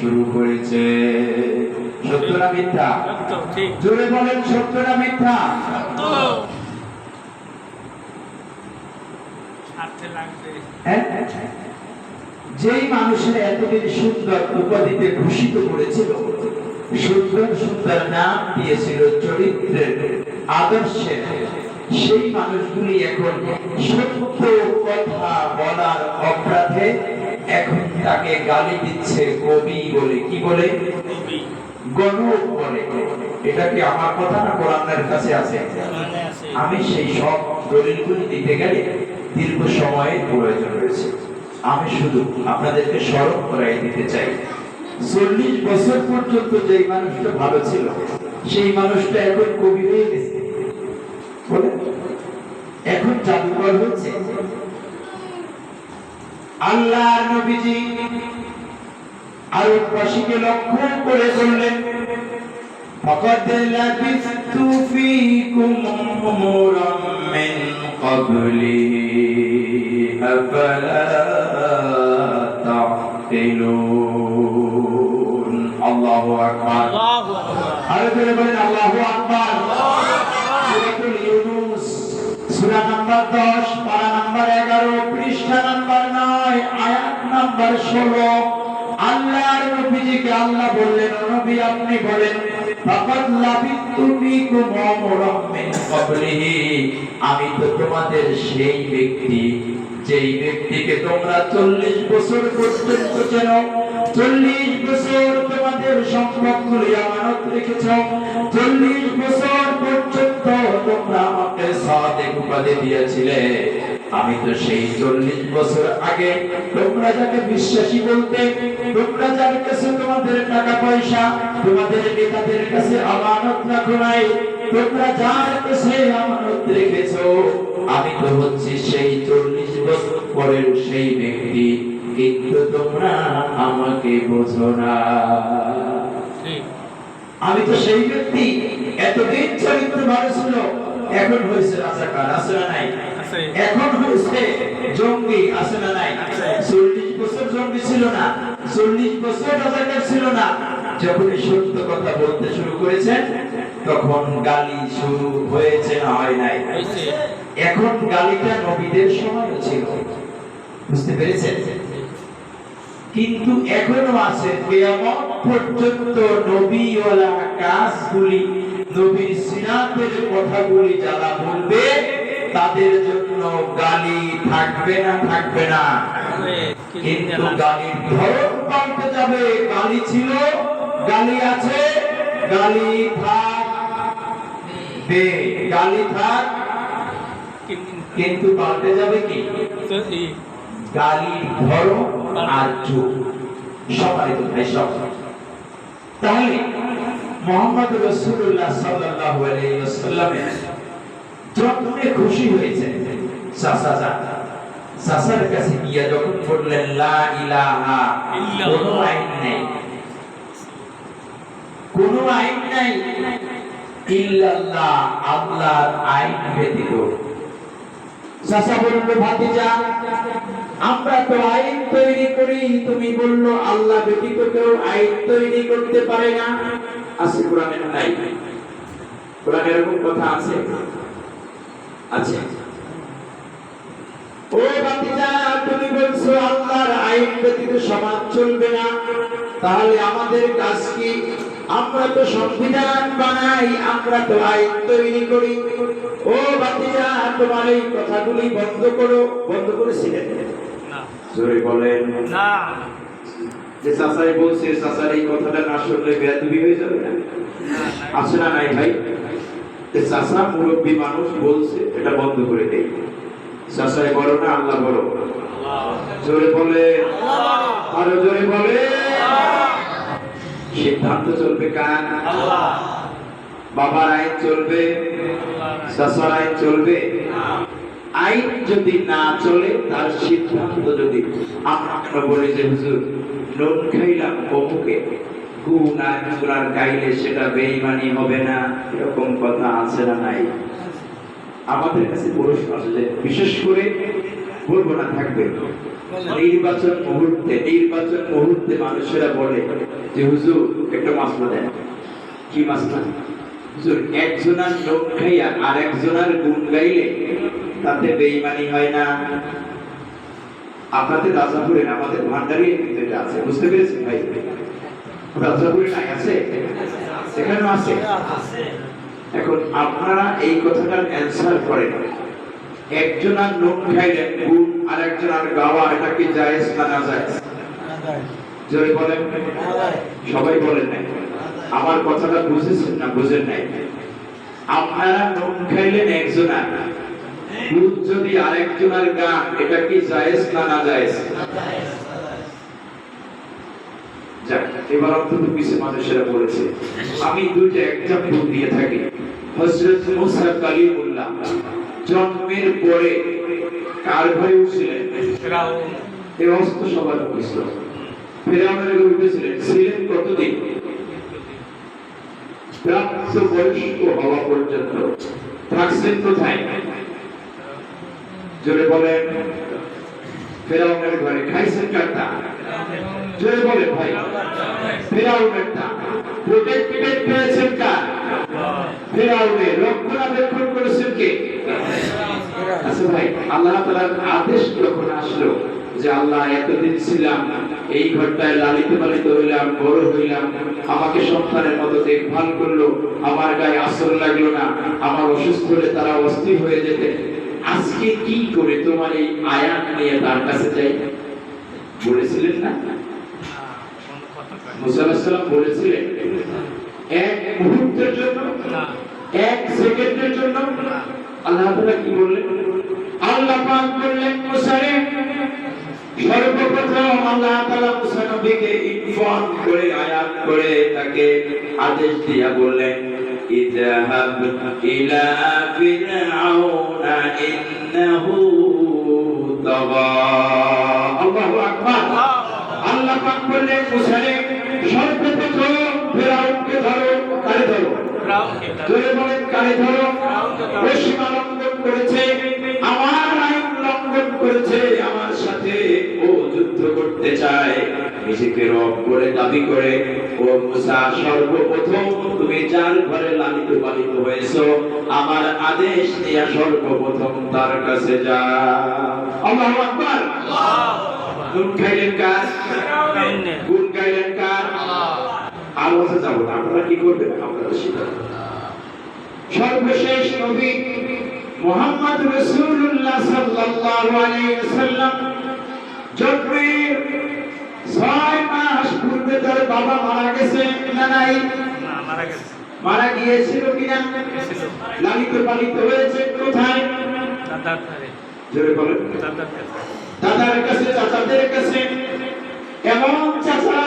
শুরু করেছে। সত্য না মিথ্যা? জোরে বলেন সত্য না মিথ্যা? হ্যাঁ? যেই মানুষের এতদিন সুন্দর উপাধিতে ভূষিত করেছিল, সুন্দর সুন্দর নাম দিয়েছিল চরিত্রের, আদর্শের, সেই মানুষগুলি এখন সত্য কথা বলার অপরাধে এখন তাকে গালি দিচ্ছে কবি বলে কি বলে? বলে। এটা কি আমার কথা না কোরআনের কাছে আছে? আমি সেই সব দলিলগুলি দিতে গেলে দীর্ঘ সময়ের প্রয়োজন রয়েছে। আমি শুধু আপনাদেরকে স্মরণ করাই দিতে চাই। চল্লিশ বছর পর্যন্ত যেই মানুষটা ভালো ছিল সেই মানুষটা এখন কবি হয়ে গেছে। এখন জাদুকর হচ্ছে। আল্লাহ নবীজি আরববাসীকে লক্ষ্য করে বললেন فقد لبثت فيكم عمرا من قبله أفلا تعقلون الله أكبر আল্লাহু আকবার নাম্বার 16 আল্লাহর নবীজিকে আল্লাহ বললেন, নবী, আপনি বলেন আমি তো তোমাদের সেই ব্যক্তি, যেই ব্যক্তিকে তোমরা চল্লিশ বছর পর্যন্ত চেনো, চল্লিশ বছর তোমাদের সম্পদগুলি আমানত রেখেছ, চল্লিশ বছর পর্যন্ত তোমরা আমাকে সাদেক উপাধি দিয়েছিলে। আমি তো সেই চল্লিশ বছর আগে তোমরা যাকে বিশ্বাসী বলতে, তোমরা যার কাছে তোমাদের টাকা পয়সা, তোমাদের নেতাদের কাছে আমানত রাখো নাই, তোমরা যার কাছে আমানত রেখেছো, আমি তো হচ্ছি সেই চল্লিশ বছর পরের সেই ব্যক্তি, কিন্তু তোমরা আমাকে বোঝো না। আমি তো সেই ব্যক্তি, এতদিন চরিত্র ভালো ছিল, এখন হয়েছে রাজাকার না নাই? এখন হয়েছে জঙ্গি আছে না নাই? চল্লিশ বছর জঙ্গি ছিল না চল্লিশ বছর রাজাকার ছিল না। যখন সত্য কথা বলতে শুরু করেছেন তখন গালি শুরু হয়েছে না হয় নাই? এখন গালিটা নবীদের সময় ছিল। বুঝতে পেরেছেন? কিন্তু এখনও আছে কিয়ামত পর্যন্ত নবীওয়ালা কাজগুলি নবীর সিরাতের কথাগুলি যারা বলবে তাদের জন্য গালি থাকবে না থাকবে না। কিন্তু গালির ধরন পাল্টে যাবে। গালি ছিল গালি আছে গালি থাক বে গালি থাক। কিন্তু- পাল্টে যাবে কি? গালির ধরন আর যুগ সবাই তো ভাই সব। তাহলে মোহাম্মদ রসুল্লাহ সাল্লাল্লাহু আলাইহি খুশি হয়েছে। চাচা যা। চাচার কাছে গিয়া যখন বললেন লা ইলাহা। কোনো আইন নেই। কোনো আইন নাই। ইল্লাল্লাহ আল্লাহর আইন ব্যতীত চাচা বলল ভাতিজা আমরা তো আইন তৈরি করি। তুমি বলল আল্লাহ ব্যতীত কেউ আইন তৈরি করতে পারে না। আছে কোরআনে না নাই। কোরআনে এরকম কথা আছে। আছে। ও তুমি বলছো আল্লাহর আইন ব্যতীত সমাজ চলবে না। তাহলে আমাদের কাজ কি? আমরা তো সংবিধান বানাই আমরা তো আইন তৈরি করি। ও ভাতিজা তোমার এই কথাগুলি বন্ধ করো বন্ধ করেছিলেন না। জোরে বলেন। না। যে চাচাই বলছে চাচার এই কথাটা না শুনলে বেয়াদবি হয়ে যাবে না? না, না। আছে না নাই ভাই? চাচা মুরব্বী মানুষ বলছে, এটা বন্ধ করে দেই। চাচাই বড় না, আল্লাহ বড় জোরে বলে। আরও জোরে বলে। সিদ্ধান্ত চলবে আল্লাহ বাবার আইন চলবে। চাচার আইন চলবে। আইন যদি না চলে, তার সিদ্ধান্ত যদি আমরা বলি যে হুজুর, নুন খাইলাম অমুকে? গুণ আর চুলার গাইলে সেটা বেইমানি হবে না, এরকম কথা আছে না নাই? আমাদের কাছে প্রশ্ন আছে যে, বিশেষ করে বলব না, থাকবে। নির্বাচন মুহূর্তে নির্বাচন মুহূর্তে মানুষেরা বলে যে, হুজুর, একটা মাসলা দেন। কি মাসলা? হুজুর, একজনার লোক খাইয়া আর একজনার গুণ গাইলে তাতে বেইমানি হয় না। আপনাদের রাজাপুরে না আমাদের ভান্ডারি কিন্তু এটা আছে, বুঝতে পেরেছেন ভাই? এখন আপনারা এই কথাটার অ্যান্সার করেন। একজন আর নোট খাইলেন গুণ আর একজন আর গাওয়া, এটা কি না বলেন। সবাই বলেন নাই। আমার কথাটা বুঝেছেন না বুঝেন নাই? আপনারা নোট খাইলেন একজন আর। যদি আরেকজন আর গান, এটা কি জায়েজ না না এবার অন্তত কিছু মানুষেরা বলেছে। আমি দুইটা এক্সাম্পল দিয়ে থাকি। হযরত মুসা কালিমুল্লাহ জন্মের পরে কার ঘরে উঠছিলেন? এই অস্ত্র সবার উঠছিল ফেরাউনের উঠেছিলেন। ছিলেন কতদিন? প্রাপ্ত বয়স্ক হওয়া পর্যন্ত। থাকছেন কোথায়? জোরে বলেন। ফেরাউনের ঘরে খাইছেন কাটা জোরে বলেন ভাই। আচ্ছা আমাকে সন্তানের মতো দেখভাল করল, আমার গায়ে আসর লাগল না, আমার অসুস্থ হলে তারা অস্থির হয়ে যেতে। আজকে কি করে তোমার এই আয়াত নিয়ে তার কাছে যাই? বলেছিলেন না? মুসা আলাইহিস সালাম বলেছিলেন, এক মুহূর্তের জন্য, এক সেকেন্ডের জন্য, আল্লাহ কি বললেন? আল্লাহ পাক বললেন, মুসারে, সর্বপ্রথম আল্লাহ তাআলা মুসা ইনফর্ম করে, আয়াত করে তাকে আদেশ দিয়া বললেন, ইযহাব ইলা ফিরআউনা ইন্নাহু তাগা আল্লাহু আকবার আল্লাহ পাক বললেন মুসারে সর্বপ্রথম ফিরআউনকে ধরো কারে ধরো। ফেরাউনকে জোরে বলেন কানে ধরো। ও সীমা লঙ্ঘন করেছে আমার আইন লঙ্ঘন করেছে আমার সাথে ও যুদ্ধ করতে চায়। নিজেকে রব করে দাবি করে ও মুসা সর্বপ্রথম তুমি যার ঘরে লালিত পালিত হয়েছো আমার আদেশ দিয়া সর্বপ্রথম তার কাছে যা। আল্লাহু আকবার। গুণ খাইলেন কার গুণ গাইলেন কার বলতে যাব না। আপনারা কি করবেন? আপনারা সেটা সর্বশেষ নবী মোহাম্মদ রাসূলুল্লাহ সাল্লাল্লাহু আলাইহি ওয়াসাল্লাম জন্মের ছয় মাস পূর্বে তার বাবা মারা গেছে না নাই? মারা গেছে। মারা গিয়েছিল কিনা? লালিত পালিত হয়েছে কোথায়? জোরে বলেন। দাদার কাছে। চাচাদের কাছে। এমন চাচা?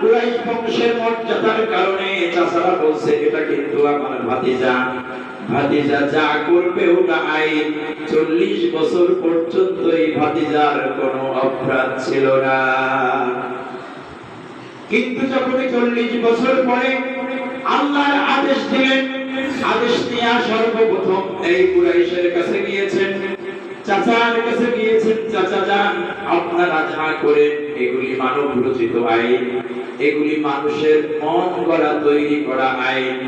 কুরাইশ বংশের মর্যাদার কারণে চাচারা বলছে এটা কিন্তু আমার ভাতিজা। ভাতিজা যা করবে ওটা আইন। চল্লিশ বছর পর্যন্ত এই ভাতিজার কোনো অপরাধ ছিল না। কিন্তু যখন চল্লিশ বছর পরে আল্লাহর আদেশ দিলেন আদেশ নিয়ে সর্বপ্রথম এই কুরাইশের কাছে গিয়েছেন। চাচার কাছে গিয়েছেন, চাচা যান, আপনারা যা করেন, এগুলি মানব রচিত আইন। এগুলি মানুষের মন গড়া, তৈরি করা আইন।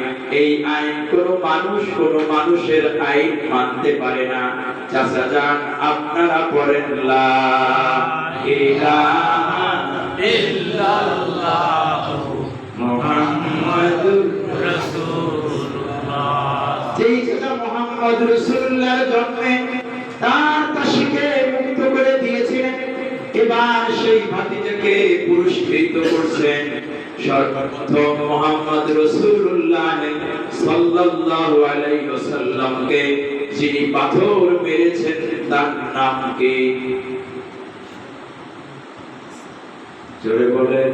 এই আইন কোনো মানুষ, কোনো মানুষের আইন মানতে পারে না। চাচা যান, আপনারা পড়েন লা ইলাহা জন্মে তার তাসিকে মুক্ত করে দিয়েছিলেন। এবার সেই ভাতিজাকে পুরস্কৃত করছেন সর্বপ্রথম মোহাম্মদ রসুল্লাহ সাল্লাল্লাহু আলাইহি ওয়াসাল্লামকে যিনি পাথর মেরেছেন তার নাম কি? জোরে বলেন।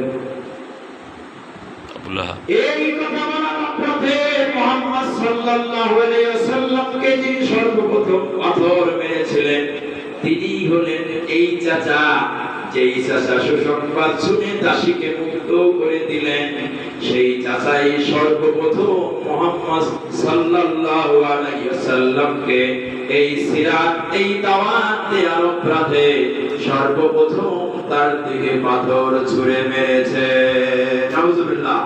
এই কথা সাল্লাল্লাহু আলাইহি ওয়াসাল্লামকে যিনি সর্বপ্রথম পাথর মেরেছিলেন, তিনি হলেন এই চাচা। যেই চাচা সুসংবাদ শুনে দাসীকে মুক্ত করে দিলেন, সেই চাচাই সর্বপ্রথম মোহাম্মদ সাল্লাল্লাহু আলাইহি ওয়াসাল্লামকে এই সিরাত, এই দাওয়াত দেওয়ার সর্বপ্রথম তার দিকে পাথর ছুঁড়ে মেরেছে। নাউজুবিল্লাহ।